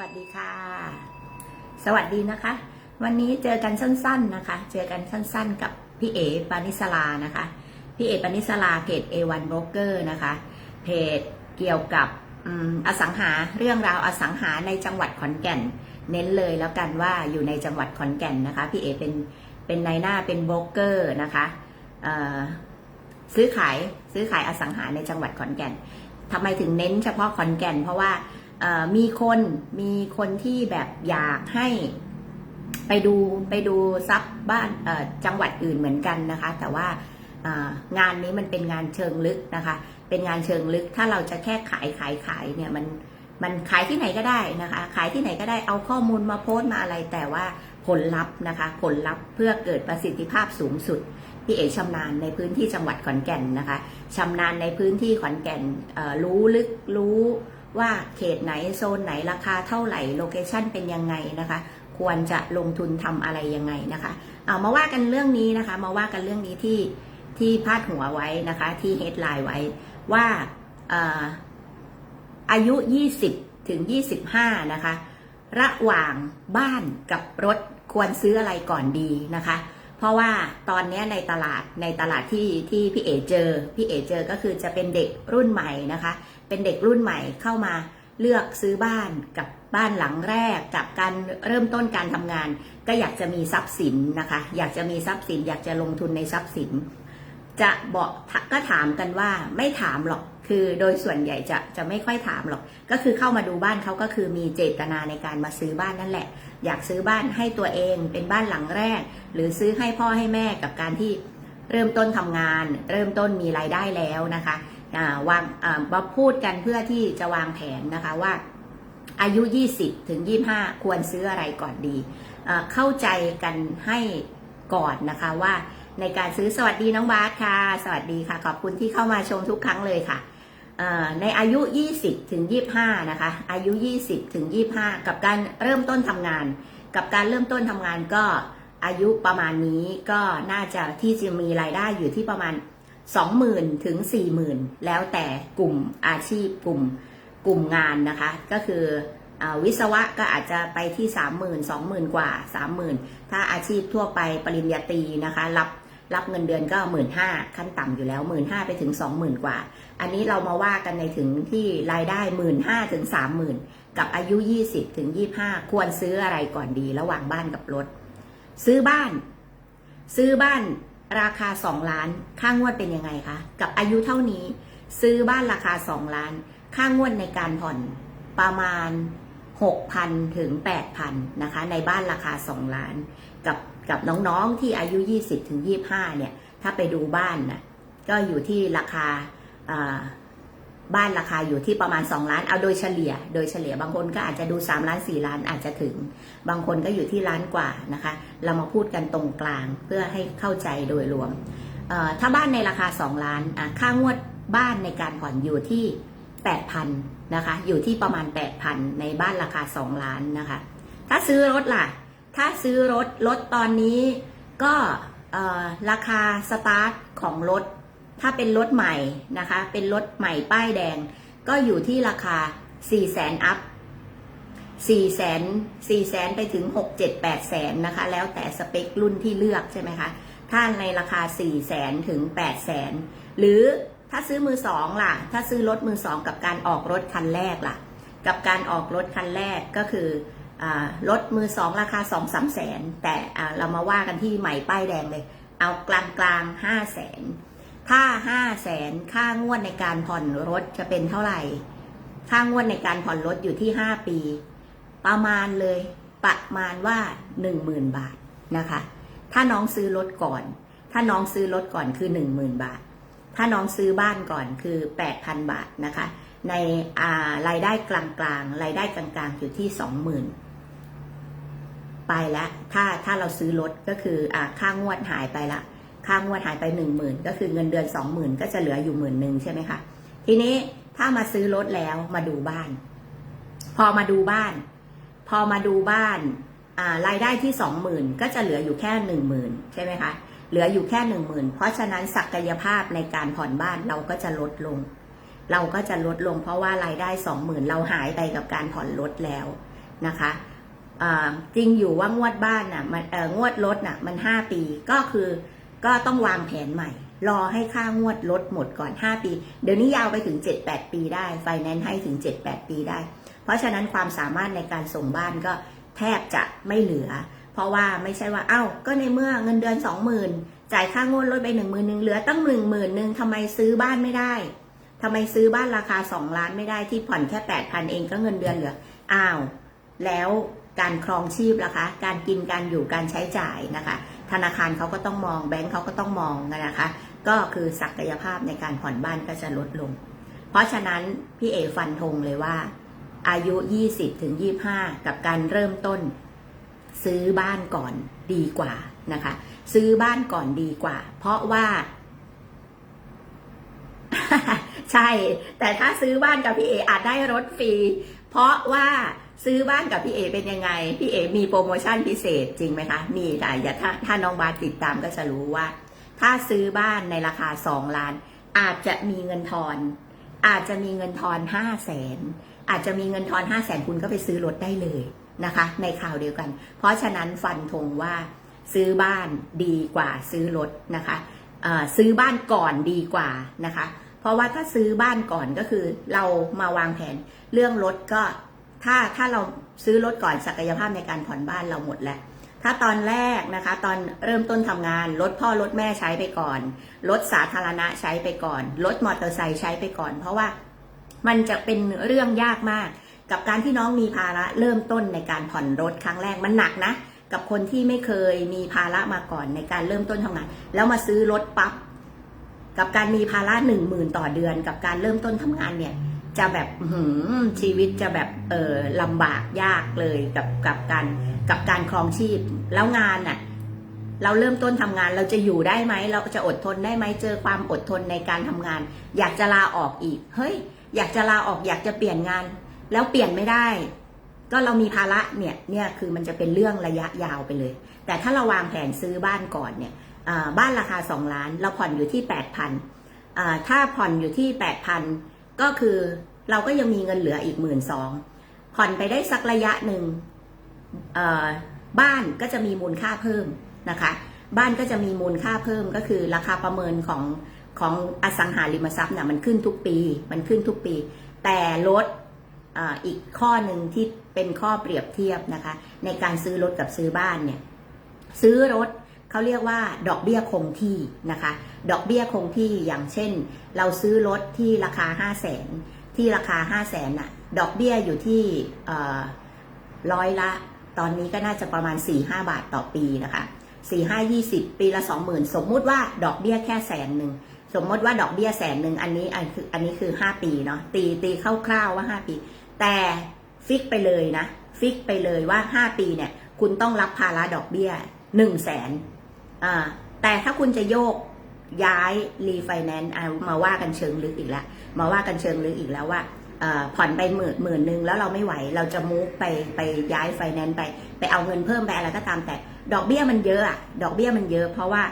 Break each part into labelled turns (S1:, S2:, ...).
S1: วัสดีค่ะ สวัสดีนะคะ วันนี้เจอกันสั้น ๆนะคะ เจอกันสั้นๆ กับพี่เอปานิสลานะคะ พี่เอปานิสลาเพจ A1 Broker นะคะ เพจเกี่ยวกับอสังหาเรื่องราวอสังหาในจังหวัดขอนแก่น เน้นเลยแล้วกันว่าอยู่ในจังหวัดขอนแก่นนะคะ พี่เอเป็นเป็นนายหน้าเป็นโบรกเกอร์นะคะซื้อขายซื้อขายอสังหาในจังหวัดขอนแก่นทำไมถึงเน้นเฉพาะขอนแก่น เพราะว่า มีคนมีคนที่แบบอยากให้ไปดูไปดูซับบ้านจังหวัดอื่นเหมือนกันนะคะ แต่ว่างานนี้มันเป็นงานเชิงลึกนะคะ เป็นงานเชิงลึกถ้าเราจะแค่ขายขายขายเนี่ยมันมันขายที่ไหนก็ได้นะคะ ขายที่ไหนก็ได้เอาข้อมูลมาโพสต์มาอะไร แต่ว่าผลลัพธ์นะคะ ผลลัพธ์เพื่อเกิดประสิทธิภาพสูงสุดพี่เอกชำนาญในพื้นที่จังหวัดขอนแก่นนะคะชำนาญในพื้นที่ขอนแก่นรู้ลึกรู้ ว่าเขตไหนโซนไหนราคาเท่าไหร่โลเคชันเป็นยังไงนะคะ ควรจะลงทุนทำอะไรยังไงนะคะ เอามาว่ากันเรื่องนี้นะคะ มาว่ากันเรื่องนี้ที่ที่พาดหัวไว้นะคะ ที่เฮดไลน์ไว้ว่าอายุ 20 ถึง 25 นะคะ ระหว่างบ้านกับรถควรซื้ออะไรก่อนดีนะคะ ราะว่าตอนนี้ในตลาดในตลาดที่ที่พี่เอเจอพี่เอเจอก็คือจะเป็นเด็กรุ่นใหม่นะคะ เป็นเด็กรุ่นใหม่เข้ามาเลือกซื้อบ้านกับบ้านหลังแรกกับการเริ่มต้นการทำงาน ก็อยากจะมีทรัพย์สินนะคะ อยากจะมีทรัพย์สิน อยากจะลงทุนในทรัพย์สิน จะบอกก็ถามกันว่าไม่ถามหรอก คือโดยส่วนใหญ่จะจะไม่ค่อยถามหรอก ก็คือเข้ามาดูบ้านเขาก็คือมีเจตนาในการมาซื้อบ้านนั่นแหละ อยากซื้อบ้านให้ตัวเองเป็นบ้านหลังแรก หรือซื้อให้พ่อให้แม่กับการที่เริ่มต้นทำงาน เริ่มต้นมีรายได้แล้วนะคะวางมาพูดกันเพื่อที่จะวางแผนนะคะว่าอายุ 20 ถึง 25 ควรซื้ออะไรก่อนดี เข้าใจกันให้ก่อนนะคะว่าในการซื้อสวัสดีน้องบาสค่ะ สวัสดีค่ะ ขอบคุณที่เข้ามาชมทุกครั้งเลยค่ะ ในอายุ 20 ถึง 25 นะคะ อายุ 20 ถึง 25 กับการเริ่มต้นทำงาน กับการเริ่มต้นทำงานก็อายุประมาณนี้ก็น่าจะที่จะมีรายได้อยู่ที่ประมาณ 20,000 ถึง 40,000 แล้วแต่กลุ่มอาชีพกลุ่มกลุ่มงานนะคะ ก็คืออวิศวะก็อาจจะไปที่ 30,000 20,000 กว่า 30,000 ถ้าอาชีพทั่วไปปริญญาตรีนะคะ รับ รับเงินเดือนก็15,000ขั้นต่ำอยู่แล้ว15,000ไปถึง20,000กว่า อันนี้เรามาว่ากันในถึงที่รายได้15,000ถึง30,000กับอายุ20ถึง25ควรซื้ออะไรก่อนดีระหว่างบ้านกับรถ ซื้อบ้าน ซื้อบ้านราคา2ล้าน ค่างวดเป็นยังไงคะกับอายุเท่านี้ ซื้อบ้านราคา2ล้าน ค่างวดในการผ่อนประมาณ 6,000 ถึง 8,000 นะคะ ในบ้านราคา 2 ล้าน กับ กับน้องๆที่อายุ 20ถึง25 เนี่ย ถ้าไปดูบ้านนะก็อยู่ที่ราคาบ้านราคาอยู่ที่ประมาณ 2 ล้าน เอาโดยเฉลี่ย โดยเฉลี่ยบางคนก็อาจจะดู 3 ล้าน 4 ล้านอาจจะถึง บางคนก็อยู่ที่ล้านกว่านะคะ เรามาพูดกันตรงกลางเพื่อให้เข้าใจโดยรวม ถ้าบ้านในราคา 2 ล้าน ค่างวดบ้านในการผ่อนอยู่ที่ 8,000นะคะ อยู่ที่ประมาณ 8,000 ในบ้านราคา 2 ล้านนะคะ ถ้าซื้อรถล่ะ ถ้าซื้อรถรถตอนนี้ก็ราคาสตาร์ทของรถ ถ้าเป็นรถใหม่นะคะ เป็นรถใหม่ป้ายแดง ก็อยู่ที่ราคา 4 0 0 0 0 0อัพ4แสน4แสนไปถึง6 7 8แสนนะคะ แล้วแต่สเปครุ่นที่เลือกใช่ไหมคะถ้าในราคา4แสนถึง8แสนหรือถ้าซื้อมือสองล่ะ ถ้าซื้อรถมือสองกับการออกรถคันแรกล่ะ กับการออกรถคันแรกก็คือ รถมือสองราคา2 3แสน แต่เรามาว่ากันที่ใหม่ป้ายแดงเลย เอากลางกลางห้าแสนถ้าห้าแสนค่างวดในการผ่อนรถจะเป็นเท่าไหร่ ค่างวดในการผ่อนรถอยู่ที่5ปี ประมาณเลยประมาณว่า10,000บาทนะคะ ถ้าน้องซื้อรถก่อน ถ้าน้องซื้อรถก่อนคือ10,000บาท ถ้าน้องซื้อบ้านก่อนคือ8,000บาทนะคะ ในรายได้กลางๆรายได้กลางๆอยู่ที่20,000 ไปแล้วถ้าถ้าเราซื้อรถก็คืออ่าค่างวดหายไปละค่างวดหายไปหนึ่งหมื่นก็คือเงินเดือนสองหมื่นก็จะเหลืออยู่หมื่นหนึ่งใช่ไหมคะทีนี้ถ้ามาซื้อรถแล้วมาดูบ้าน พอมาดูบ้าน พอมาดูบ้านอ่ารายได้ที่สองหมื่นก็จะเหลืออยู่แค่หนึ่งหมื่นใช่ไหมคะเหลืออยู่แค่หนึ่งหมื่นเพราะฉะนั้นศักยภาพในการผ่อนบ้านเราก็จะลดลง เราก็จะลดลงเพราะว่ารายได้สองหมื่นเราหายไปกับการผ่อนรถแล้วนะคะ จริงอยู่ว่างวดบ้านน่ะมันงวดรถน่ะมัน5ปีก็คือก็ต้องวางแผนใหม่ รอให้ค่างวดรถหมดก่อน 5 ปี เดี๋ยวนี้ยาวไปถึง 7-8 ปีได้ ไฟแนนซ์ให้ถึง 7-8 ปีได้ เพราะฉะนั้นความสามารถในการส่งบ้านก็แทบจะไม่เหลือ เพราะว่าไม่ใช่ว่าเอ้า ก็ในเมื่อเงินเดือนสองหมื่นจ่ายค่างวดรถไปหนึ่งหมื่นหนึ่งเหลือตั้งหนึ่งหมื่นหนึ่งทำไมซื้อบ้านไม่ได้ทำไมซื้อบ้านราคาสองล้านไม่ได้ที่ผ่อนแค่แปดพันเองก็เงินเดือนเหลือ อ้าว แล้ว การครองชีพล่ะคะ การกินการอยู่การใช้จ่ายนะคะ ธนาคารเขาก็ต้องมองแบงก์เขาก็ต้องมองนะคะ ก็คือศักยภาพในการผ่อนบ้านก็จะลดลง เพราะฉะนั้นพี่เอฟันธงเลยว่า อายุ 20ถึง25 กับการเริ่มต้น ซื้อบ้านก่อนดีกว่านะคะ ซื้อบ้านก่อนดีกว่า เพราะว่า ใช่ แต่ถ้าซื้อบ้านกับพี่เออาจได้รถฟรีเพราะว่า ซื้อบ้านกับพี่เอเป็นยังไง พี่เอมีโปรโมชั่นพิเศษจริงไหมคะ มีแต่อย่าถ้าถ้าน้องบาสติดตามก็จะรู้ว่า ถ้าซื้อบ้านในราคา 2 ล้าน อาจจะมีเงินทอน อาจจะมีเงินทอน5 0 0แสนอาจจะมีเงินทอน 5 0 0แสนคุณก็ไปซื้อรถได้เลยนะคะ ในข่าวเดียวกัน เพราะฉะนั้นฟันธงว่าซื้อบ้านดีกว่าซื้อรถนะคะซื้อบ้านก่อนดีกว่านะคะ เพราะว่าถ้าซื้อบ้านก่อนก็คือเรามาวางแผนเรื่องรถก็ ถ้าถ้าเราซื้อรถก่อนศักยภาพในการผ่อนบ้านเราหมดแล้ว ถ้าตอนแรกนะคะ ตอนเริ่มต้นทำงานรถพ่อรถแม่ใช้ไปก่อนรถสาธารณะใช้ไปก่อนรถมอเตอร์ไซค์ใช้ไปก่อน เพราะว่ามันจะเป็นเรื่องยากมาก กับการที่น้องมีภาระเริ่มต้นในการผ่อนรถครั้งแรกมันหนักนะ กับคนที่ไม่เคยมีภาระมาก่อนในการเริ่มต้นทำงาน แล้วมาซื้อรถปั๊บกับการมีภาระหนึ่งหมื่นต่อเดือน กับการเริ่มต้นทำงานเนี่ย จะแบบหือชีวิตจะแบบเออลำบากยากเลยกับกับการกับการครองชีพ แล้วงานน่ะเราเริ่มต้นทำงานเราจะอยู่ได้ไหมเราจะอดทนได้ไหมเจอความอดทนในการทำงาน อยากจะลาออกอีก เฮ้ย อยากจะลาออกอยากจะเปลี่ยนงาน แล้วเปลี่ยนไม่ได้ ก็เรามีภาระเนี่ยเนี่ยคือมันจะเป็นเรื่องระยะยาวไปเลย แต่ถ้าเราวางแผนซื้อบ้านก่อนเนี่ยบ้านราคา 2 ล้าน เราผ่อนอยู่ที่ 8,000อ่าถ้าผ่อนอยู่ที่ 8,000 ก็คือเราก็ยังมีเงินเหลืออีกหมื่นสองผ่อนไปได้สักระยะหนึ่งบ้านก็จะมีมูลค่าเพิ่มนะคะ บ้านก็จะมีมูลค่าเพิ่มก็คือราคาประเมินของของอสังหาริมทรัพย์เนี่ยมันขึ้นทุกปี มันขึ้นทุกปี แต่ลดออีกข้อหนึ่งที่เป็นข้อเปรียบเทียบนะคะ ในการซื้อรถกับซื้อบ้านเนี่ยซื้อรถ เขาเรียกว่าดอกเบี้ยคงที่นะคะ ดอกเบี้ยคงที่อย่างเช่น เราซื้อรถที่ราคา 5 0 0แสนที่ราคา 5 0 0แสนน่ะดอกเบี้ยอยู่ที่ร้อยละ ตอนนี้ก็น่าจะประมาณ 4-5 บาทต่อปีนะคะ4 5 20 ปีละ 20,000 สมมุติว่าดอกเบี้ยแค่แสนหนึ่งสมมติว่าดอกเบี้ยแสนหนึ่งอันนี้อันคืออันนี้คือ 5 ปีเนาะตีตีคร่าวๆว่า 5 ปี แต่ฟิกไปเลยนะ ฟิกไปเลยว่า 5 ปีเนี่ย คุณต้องรับภาระดอกเบี้ย1 0 0 0 0แสน แต่ถ้าคุณจะโยกย้ายรีไฟแนนซ์มาว่ากันเชิงลึกอีกแล้ว มาว่ากันเชิงลึกอีกแล้วว่าผ่อนไปหมื่นหมื่นหนึ่งแล้วเราไม่ไหว เราจะมูฟไปไปย้ายไฟแนนซ์ไป ไปเอาเงินเพิ่มไปอะไรก็ตามแต่ ดอกเบี้ยมันเยอะอะดอกเบี้ยมันเยอะ เพราะว่า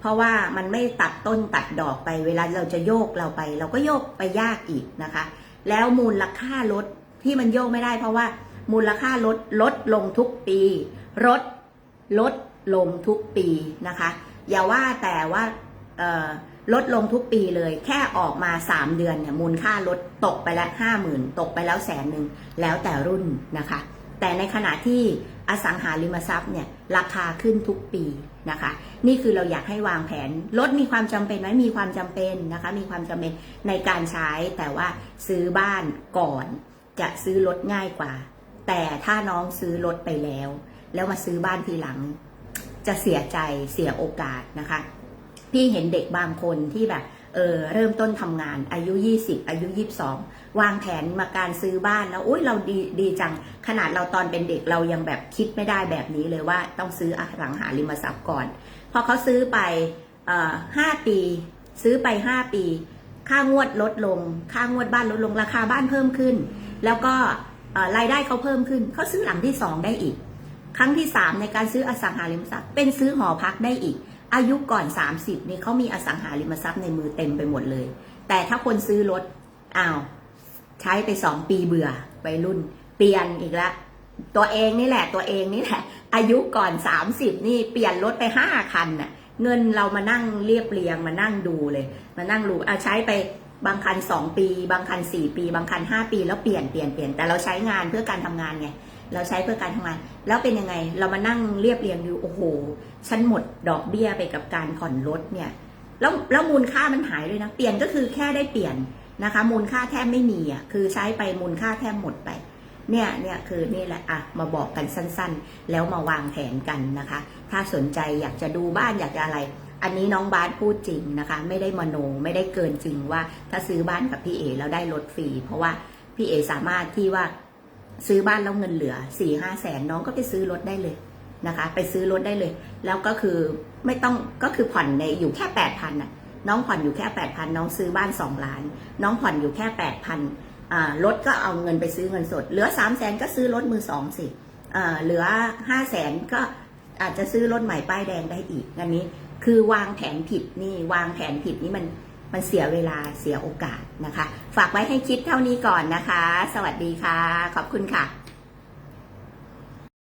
S1: เพราะว่ามันไม่ตัดต้นตัดดอกไปเวลาเราจะโยกเราไป เราก็โยกไปยากอีกนะคะ แล้วมูลค่ารถที่มันโยกไม่ได้ เพราะว่ามูลค่ารถลดลงทุกปีรถลด ลงทุกปีนะคะ อย่าว่าแต่ว่าลดลงทุกปีเลย แค่ออกมา 3 เดือนเนี่ยมูลค่ารถตกไปแล้วห้าหมื่นตกไปแล้วแสนหนึ่งแล้วแต่รุ่นนะคะ แต่ในขณะที่อสังหาริมทรัพย์เนี่ยราคาขึ้นทุกปีนะคะ นี่คือเราอยากให้วางแผนรถมีความจำเป็นไหมมีความจำเป็นนะคะ มีความจำเป็นในการใช้แต่ว่าซื้อบ้านก่อน จะซื้อรถง่ายกว่า แต่ถ้าน้องซื้อรถไปแล้ว แล้วมาซื้อบ้านทีหลัง จะเสียใจเสียโอกาสนะคะ พี่เห็นเด็กบางคนที่แบบเออเริ่มต้นทำงานอายุ 20 อายุ 22 วางแผนมาการซื้อบ้านแล้วอุ้ยเราดีดีจัง ขนาดเราตอนเป็นเด็กเรายังแบบคิดไม่ได้แบบนี้เลยว่าต้องซื้ออสังหาริมทรัพย์ก่อน พอเขาซื้อไปเอ่อห้าปี ซื้อไป 5 ปี ค่างวดลดลง ค่างวดบ้านลดลงราคาบ้านเพิ่มขึ้น แล้วก็รายได้เขาเพิ่มขึ้นเขาซื้อหลังที่ 2 ได้อีก ครั้งที่ 3 ในการซื้ออสังหาริมทรัพย์ เป็นซื้อหอพักได้อีก อายุก่อน 30นี่เขามีอสังหาริมทรัพย์ในมือเต็มไปหมดเลย แต่ถ้าคนซื้อรถอ้าวใช้ไป 2 ปีเบื่อวัยรุ่น เปลี่ยนอีกละตัวเองนี่แหละ ตัวเองนี่แหละ อายุก่อน 30 นี่เปลี่ยนรถไป 5 คันน่ะเงินเรามานั่งเรียบเรียงมานั่งดูเลย มานั่งดูเอาใช้ไปบางคัน2ปี บางคัน4ปี บางคัน5ปี แล้วเปลี่ยนเปลี่ยนเปลี่ยนแต่เราใช้งานเพื่อการทำงานไง เราใช้เพื่อการทำงาน แล้วเป็นยังไงเรามานั่งเรียบเรียงดูโอ้โหฉันหมดดอกเบี้ยไปกับการผ่อนรถเนี่ยแล้วแล้วมูลค่ามันหายเลยนะเปลี่ยนก็คือแค่ได้เปลี่ยนนะคะ มูลค่าแทบไม่มีอะคือใช้ไปมูลค่าแทบหมดไปเนี่ยเนี่ยคือนี่แหละอะมาบอกกันสั้นๆ แล้วมาวางแผนกันนะคะ ถ้าสนใจอยากจะดูบ้านอยากจะอะไร อันนี้น้องบาสพูดจริงนะคะ ไม่ได้มโนไม่ได้เกินจริงว่าถ้าซื้อบ้านกับพี่เอแล้วได้รถฟรีเพราะว่าพี่เอสามารถที่ว่า ซื้อบ้านแล้วเงินเหลือสี่ห้าแสนน้องก็ไปซื้อรถได้เลยนะคะ ไปซื้อรถได้เลย แล้วก็คือไม่ต้องก็คือผ่อนในอยู่แค่แปดพันน่ะน้องผ่อนอยู่แค่แปดพันน้องซื้อบ้านสองล้าน น้องผ่อนอยู่แค่แปดพันรถก็เอาเงินไปซื้อเงินสด เหลือสามแสนก็ซื้อรถมือสองสิอ่าเหลือห้าแสนก็อาจจะซื้อรถใหม่ป้ายแดงได้อีกอันนี้ คือวางแผนผิดนี่วางแผนผิดนี่มัน มันเสียเวลาเสียโอกาสนะคะ ฝากไว้ให้คิดเท่านี้ก่อนนะคะ สวัสดีค่ะ ขอบคุณค่ะ